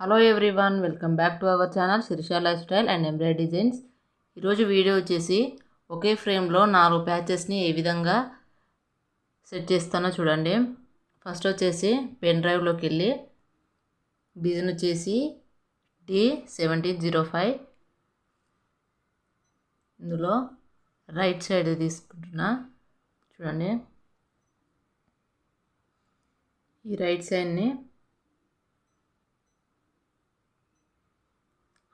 Hello everyone welcome back to our channel Sirisha lifestyle and embroidery designs ఈరోజు video వచ్చేసి ఒకే ఫ్రేమ్లో నాలుగు ప్యాచెస్ని ఏ విధంగా సెట్ చేస్తానో చూడండి. ఫస్ట్ వచ్చేసి పెన్ డ్రైవ్లోకి వెళ్ళి డిజైన్ వచ్చేసి డి సెవెంటీన్ జీరో ఫైవ్ ఇందులో రైట్ సైడ్ తీసుకుంటున్నా. చూడండి. ఈ రైట్ సైడ్ని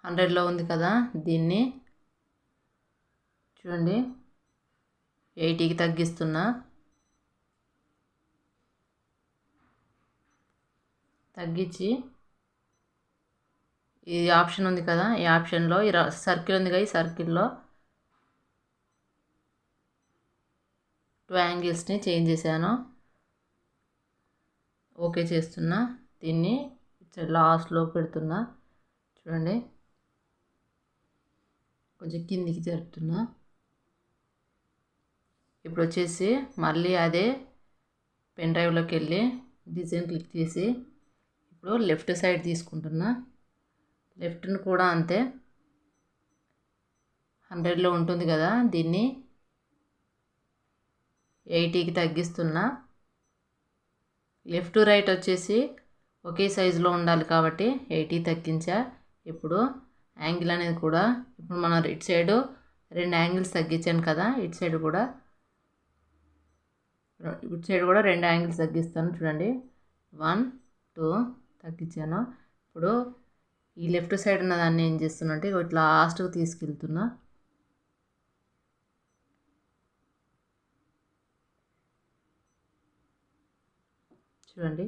హండ్రెడ్లో ఉంది కదా దీన్ని. చూడండి. ఎయిటీకి తగ్గిస్తున్నా. తగ్గించి. ఈ ఆప్షన్ ఉంది కదా ఈ ఆప్షన్లో ఈ సర్కిల్ ఉంది కదా ఈ సర్కిల్లో టూ యాంగిల్స్ని చేంజ్ చేశాను. ఓకే చేస్తున్నా. దీన్ని లాస్ట్లో పెడుతున్నా. చూడండి. కొంచెం కిందికి జరుపుతున్నా. ఇప్పుడు వచ్చేసి మళ్ళీ అదే పెన్ డ్రైవ్లోకి వెళ్ళి డిజైన్ క్లిక్ చేసి ఇప్పుడు లెఫ్ట్ సైడ్ తీసుకుంటున్నా. లెఫ్ట్ను కూడా అంతే. హండ్రెడ్లో ఉంటుంది కదా దీన్ని. ఎయిటీకి తగ్గిస్తున్నా. లెఫ్ట్ రైట్ వచ్చేసి ఒకే సైజులో ఉండాలి కాబట్టి ఎయిటీ తగ్గించా. ఇప్పుడు యాంగిల్ అనేది కూడా ఇప్పుడు మనం ఇటు సైడు రెండు యాంగిల్స్ తగ్గించాను కదా ఇటు సైడ్ కూడా. ఇటు సైడ్ కూడా రెండు యాంగిల్స్ తగ్గిస్తాను చూడండి. వన్ టూ తగ్గించాను. ఇప్పుడు ఈ లెఫ్ట్ సైడ్ ఉన్న దాన్ని ఏం చేస్తున్నా అంటే ఇట్లా లాస్ట్కి తీసుకెళ్తున్నా. చూడండి.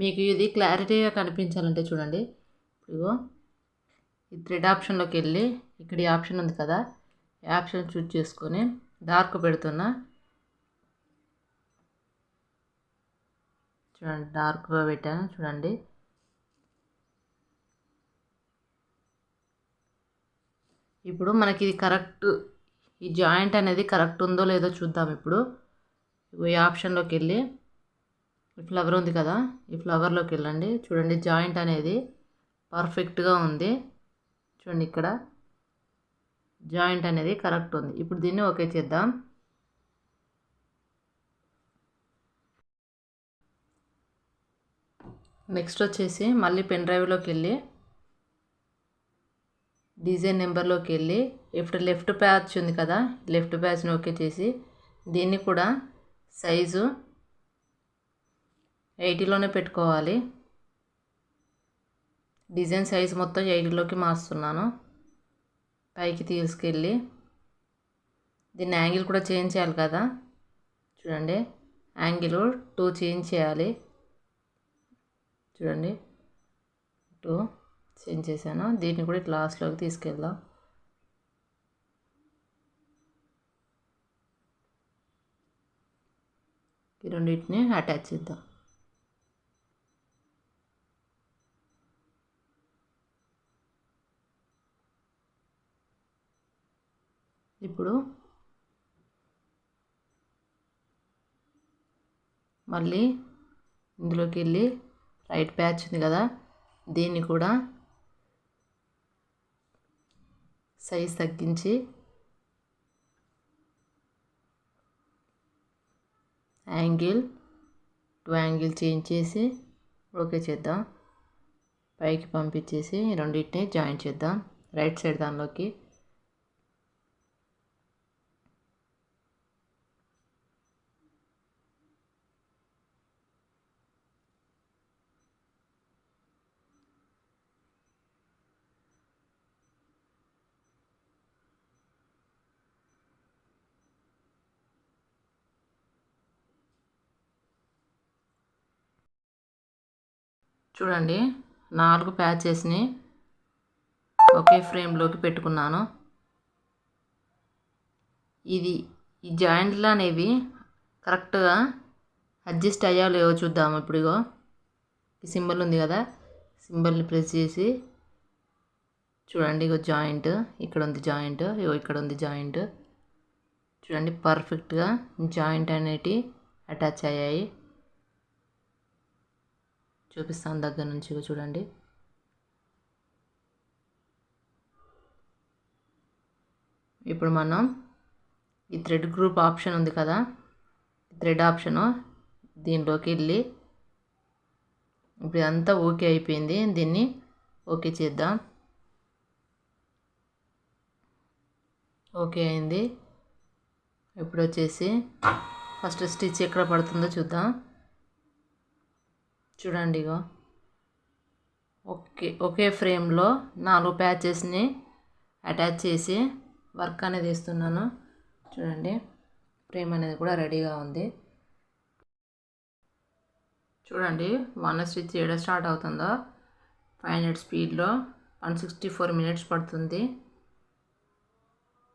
మీకు ఇది క్లారిటీగా కనిపించాలంటే చూడండి. ఇప్పుడు ఈ థ్రెడ్ ఆప్షన్లోకి వెళ్ళి ఇక్కడ ఈ ఆప్షన్ ఉంది కదా. ఈ ఆప్షన్ చూజ్ చేసుకొని డార్క్ పెడుతున్నా చూడండి డార్క్గా పెట్టాను చూడండి. ఇప్పుడు మనకి ఇది కరెక్ట్ ఈ జాయింట్ అనేది కరెక్ట్ ఉందో లేదో చూద్దాం ఇప్పుడు. ఈ ఆప్షన్లోకి వెళ్ళి ఈ ఫ్లవర్ ఉంది కదా ఈ ఫ్లవర్లోకి వెళ్ళండి. చూడండి జాయింట్ అనేది పర్ఫెక్ట్గా ఉంది. చూడండి ఇక్కడ. జాయింట్ అనేది కరెక్ట్ ఉంది. ఇప్పుడు దీన్ని ఓకే చేద్దాం. నెక్స్ట్ వచ్చేసి మళ్ళీ పెన్ డ్రైవ్లోకి వెళ్ళి డిజైన్ నెంబర్లోకి వెళ్ళి ఇప్పుడు లెఫ్ట్ ప్యాచ్ ఉంది కదా లెఫ్ట్ ప్యాచ్ని ఓకే చేసి దీన్ని కూడా సైజు ఎయిటీలోనే పెట్టుకోవాలి. డిజైన్ సైజ్ మొత్తం ఎయిటీలోకి మార్చుతున్నాను పైకి తీసుకెళ్ళి దీన్ని యాంగిల్ కూడా చేంజ్ చేయాలి కదా. చూడండి యాంగిల్ టూ చేంజ్ చేయాలి. చూడండి టూ చేంజ్ చేశాను. దీన్ని కూడా ఇట్లా లాస్ట్లోకి తీసుకెళ్దాం. ఈ రెండింటిని అటాచ్ చేద్దాం. ఇప్పుడు మళ్ళీ ఇందులోకి వెళ్ళి రైట్ ప్యాచ్ ఉంది కదా దీన్ని కూడా సైజ్ తగ్గించి యాంగిల్ టూ యాంగిల్ చేంజ్ చేసి ఓకే చేద్దాం. పైకి పంపించేసి రెండింటిని జాయిన్ చేద్దాం. రైట్ సైడ్ దానిలోకి చూడండి నాలుగు ప్యాచెస్ని ఒకే ఫ్రేమ్లోకి పెట్టుకున్నాను. ఇది ఈ జాయింట్లు అనేవి కరెక్ట్గా అడ్జస్ట్ అయ్యా లేవో చూద్దాము ఇప్పుడుగో ఈ సింబల్ ఉంది కదా సింబల్ని ప్రెస్ చేసి చూడండి ఇగో జాయింట్ ఇక్కడ ఉంది జాయింట్ ఇగో ఇక్కడ ఉంది జాయింట్. చూడండి పర్ఫెక్ట్గా జాయింట్ అనేటి అటాచ్ అయ్యాయి. చూపిస్తాను దగ్గర నుంచి చూడండి. ఇప్పుడు మనం ఈ థ్రెడ్ గ్రూప్ ఆప్షన్ ఉంది కదా థ్రెడ్ ఆప్షను దీనిలోకి వెళ్ళి ఇప్పుడు ఇదంతా ఓకే అయిపోయింది దీన్ని ఓకే చేద్దాం. ఓకే అయింది. ఇప్పుడు వచ్చేసి ఫస్ట్ స్టిచ్ ఎక్కడ పడుతుందో చూద్దాం. చూడండి ఇగో. ఓకే ఒకే ఫ్రేమ్లో నాలుగు ప్యాచెస్ని అటాచ్ చేసి వర్క్ అనేది ఇస్తున్నాను. చూడండి ఫ్రేమ్ అనేది కూడా రెడీగా ఉంది. చూడండి వన్ స్టిచ్ చేయడం స్టార్ట్ అవుతుందో. ఫైవ్ హండ్రెడ్ స్పీడ్లో వన్ సిక్స్టీ ఫోర్ మినిట్స్ పడుతుంది.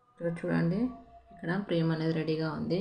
ఇక్కడ చూడండి ఇక్కడ ఫ్రేమ్ అనేది రెడీగా ఉంది.